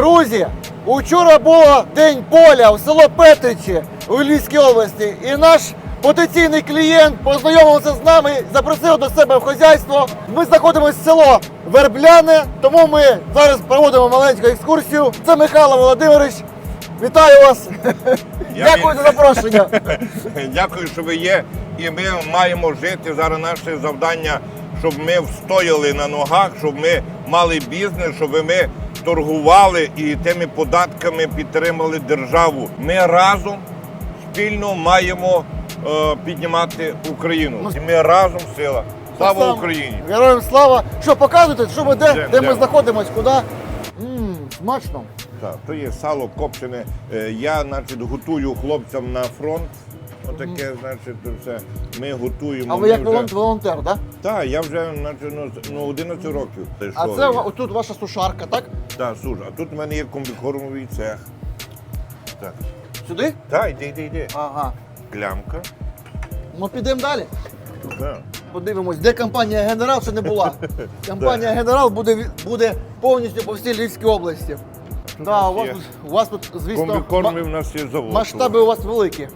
Друзі, учора було День поля в село Петричі у Львівській області. І наш потенційний клієнт познайомився з нами, запросив до себе в хазяйство. Ми знаходимося в село Вербляне, тому ми зараз проводимо маленьку екскурсію. Це Михайло Володимирович. Вітаю вас! Я Дякую за запрошення. Дякую, що ви є. І ми маємо жити зараз наше завдання, щоб ми встояли на ногах, щоб ми мали бізнес, щоб ми торгували і тими податками підтримали державу. Ми разом спільно маємо е, піднімати Україну. І ми разом сила. Слава Україні! Героям слава! Що показуєте, що ми де, Де, ми знаходимося, куди? Ммм, смачно. Так, то є сало копчене. Е, Я, значить, готую хлопцям на фронт. Отаке, значить, то все. Ми готуємо. А ви ми як вже- волонтер, так? Да? Так, я вже значить, ну, ну, 11 років. А це тут ваша сушарка, так? Так, слушай, а тут в мене є комбікормовий цех. Так. Сюди? Так, йди, йди, йди. Ага. Клямка. Ну підемо далі. Так. Подивимось, де компанія Генерал ще не була. Компанія Генерал буде, буде повністю по всій Львівській області. Да, у, вас тут, у вас тут, звісно, Комбікорми в нас є завод. масштаби у вас великі.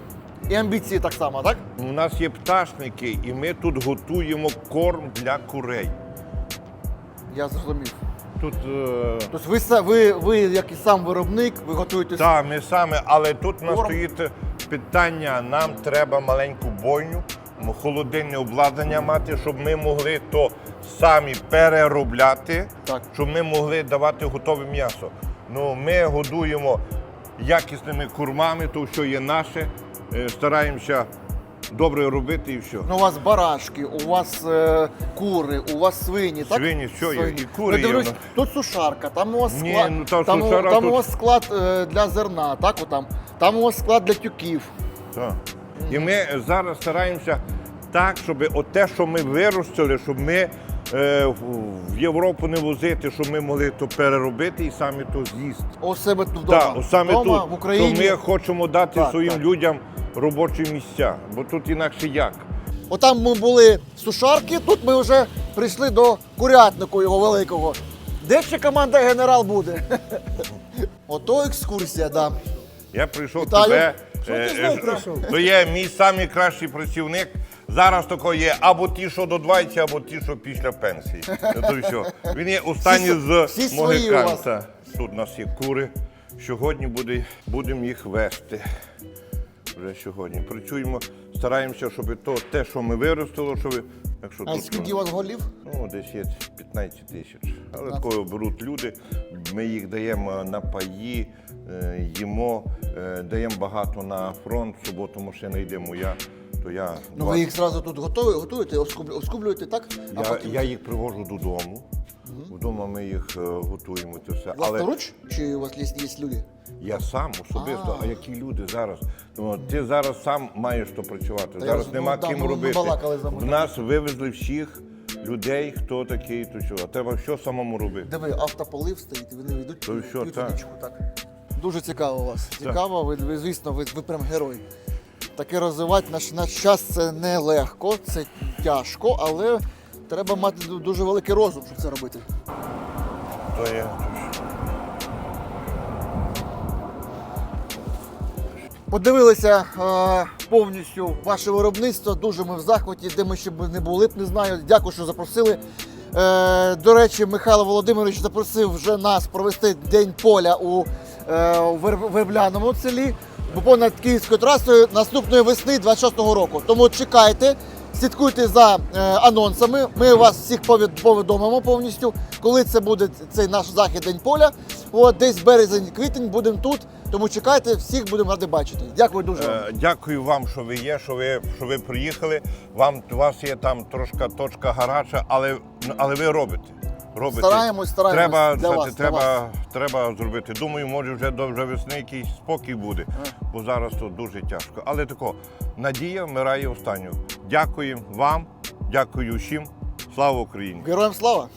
І амбіції так само, так? У нас є пташники, і ми тут готуємо корм для курей. Я зрозумів. Тут е, Тобто ви, са- ви, ви як і сам виробник, ви готуєте Так, ми саме, але тут у нас Корм. стоїть питання. Нам треба маленьку бойню, м, холодильне обладнання мати, щоб ми могли то самі переробляти, Так. щоб ми могли давати готове м'ясо. Ну, ми годуємо якісними кормами, то що є наше. е, Стараємося добре робити і все. Ну, у вас барашки, у вас е, кури, у вас свині, так? Свині, що є? І кури є дивлюсь, в тут сушарка, там у вас Ні, склад, ну, та там, у- сушара там у вас склад е, для зерна, так? Отам. Там у вас склад для тюків. Так. І ми зараз стараємося так, щоб от те, що ми виростили, щоб ми в- в Європу не возити, щоб ми могли то переробити і самі то з'їсти. У себе тут вдома. Так, саме вдома, тут, в Україні. то ми хочемо дати Так, своїм так. людям робочі місця, бо тут інакше як. Отам ми були сушарки, тут ми вже прийшли до курятнику його великого. Де ще команда генерал буде? Ото екскурсія, да. Я прийшов Вітаю. тебе. Що ти е, знов е, прийшов? То є мій самий кращий працівник. Зараз тако є або ті, що до 20, або ті, що після пенсії. То все. Він є останній всі з свої у вас. Могиканця. Тут у нас є кури. Сьогодні буде, будемо їх вести. Вже сьогодні. Працюємо, стараємося, щоб то, те, що ми виростили, щоб. Якщо А тут, скільки у вас голів? Ну, десь є 15 тисяч. Але такого беруть люди. Ми їх даємо на паї, е, їмо, е, даємо багато на фронт. В суботу машина йде моя, то я. Ну ви їх зразу тут готові, готуєте, оскублю- оскублюєте, так? А я, потім я їх привожу додому. Вдома ми їх е, готуємо це все. Але власноруч? Чи у вас є, є люди? я сам особисто, а, які люди зараз? Ну, ти зараз сам маєш то працювати. Я зараз роз- нема ну, да, ким ми- ми робити. балакали за В нас вивезли всіх людей, хто такий, то що. А треба все самому робити. Де ви автополив стоїть, і вони йдуть То що, так. водичку, так. Дуже цікаво у вас. Цікаво, ви, ви звісно, ви, ви прям герой. Таке розвивати наш, наш час це не легко, це тяжко, але треба мати дуже великий розум, щоб це робити. То є. Подивилися е, повністю ваше виробництво. Дуже ми в захваті, де ми ще б не були б, не знаю. Дякую, що запросили. Е, до речі, Михайло Володимирович запросив вже нас провести день поля у, у Вербляному селі понад Київською трасою наступної весни 26-го року. Тому чекайте, слідкуйте за е, анонсами. Ми вас всіх повідомимо повністю, коли це буде цей наш захід День поля. От десь березень-квітень будемо тут. Тому чекайте, всіх будемо раді бачити. Дякую дуже. Е, Дякую вам, що ви є, що ви, що ви приїхали. Вам у вас є там трошка точка гаряча, але, але ви робите. Робите. Стараємось, стараємось Треба, для вас, для вас. треба зробити. Думаю, може вже до вже весни якийсь спокій буде, бо зараз тут дуже тяжко. Але тако, надія вмирає останню. Дякую вам, дякую всім. Слава Україні! Героям слава!